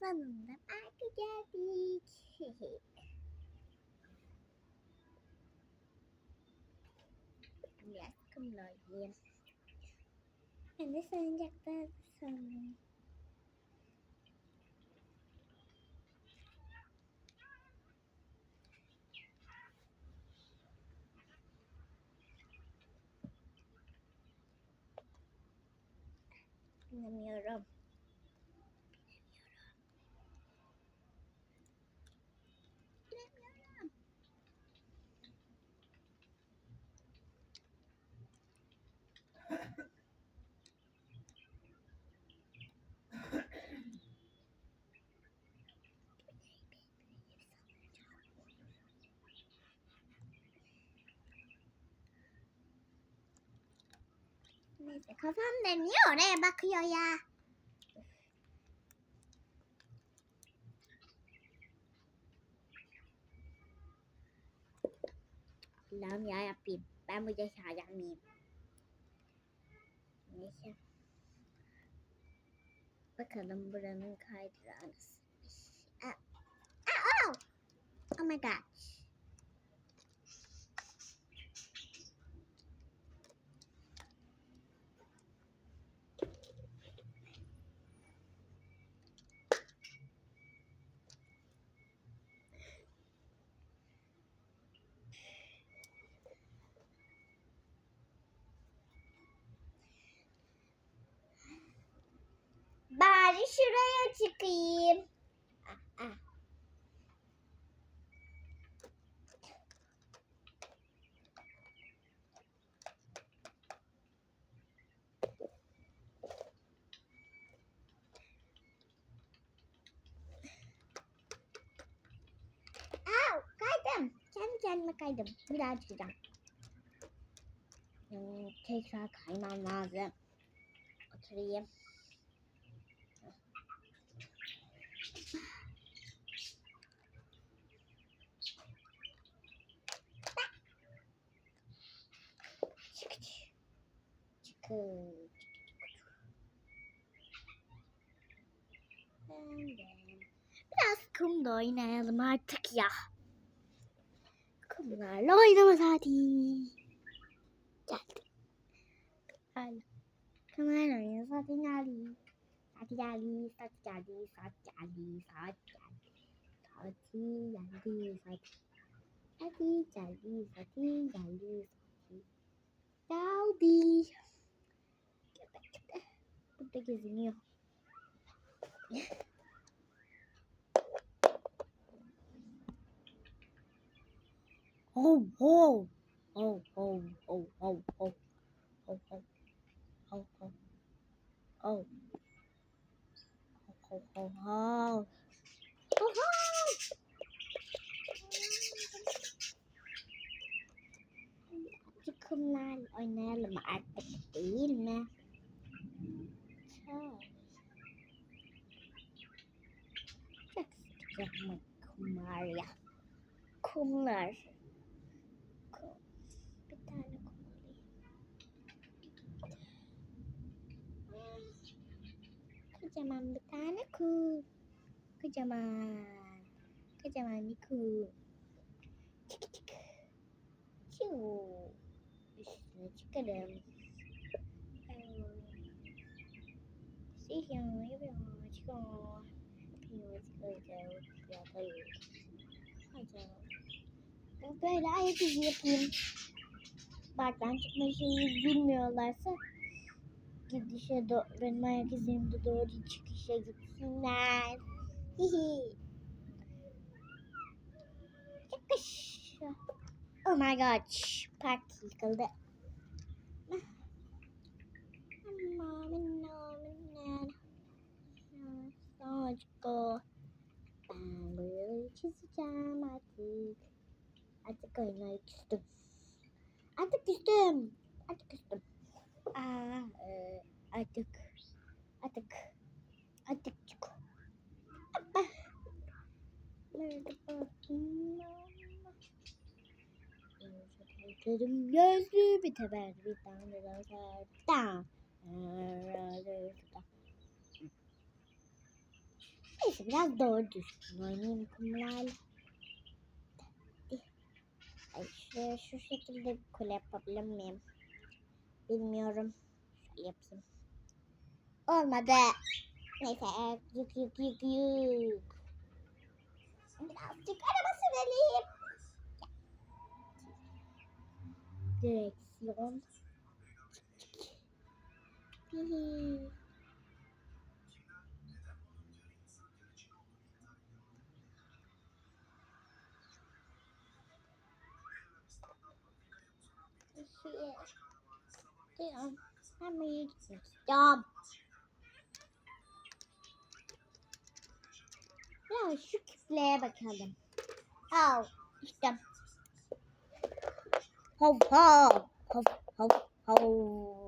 Sonunda parka geldik. Biraz kumla oynayayım. Ben de salıncakta sanırım. Bilmiyorum. Bilmiyorum. Neyse kafam dönüyor oraya bakıyor ya. Allah'ım ya yapayım. Ben bu cesaret miyim? Neyse. Bakalım buranın kaydırağı nasılmış. Aa, aa, oh! oh my god. şuraya çıkayım. kendime kaydım. Birazcık çıkacağım. Hmm, ee, tekrar kaymam lazım. Oturayım. Biraz kumda oynayalım artık ya. Kumlarla oynama saati. Geldi. Hadi. Kumlarla oynama saati geldi. Saati geldi, saat geldi, saat geldi, saat geldi. Saati geldi, saat. Saati geldi, saati geldi, saati. Geldi. Köpek de burada geziniyor. Oh, oh, oh, oh, oh, oh, oh, oh, oh, oh, oh, oh, oh, oh, oh, Azıcık kumlarla oynayalım artık değil mi? Çok. Çok sıkıcı ama kumlar ya. Kumlar. Kum. Bir tane kum alayım. Kocaman bir tane kum. Kocaman. Kocaman bir kum. Çık çık. Çiu. Üstüne çıkarım. Sihir yapıyor. Çıkıyor. Yapıyor. Çıkıyor. Yapıyor. Ben böyle ayak izi yapayım. Bardan çıkma şeyi bilmiyorlarsa gidişe doğru, benim ayak izimde doğru çıkışa gitsinler. Hihi. Çıkış. Oh my god. Park yıkıldı. Sonuçko. Ben burayı çizeceğim artık. Artık oynamayı küstüm. Artık küstüm. Artık küstüm. Aa, e, artık. Artık. Artık. Hoppa. Nerede bakayım? Gözüm gözlü bir teber bir tane daha da. Neyse. Biraz doğru düzgün oynayayım kumlarla. Ay şuraya şu şekilde bir kule yapabilir miyim? Bilmiyorum. Şöyle yapayım. Olmadı. Neyse yık yık yık yık. Birazcık araba sürelim. Direksiyon. Diyorum. Ben buraya gitmek istiyorum. Şu küpleye bakalım. Al işte. Hav hav hav hav hav.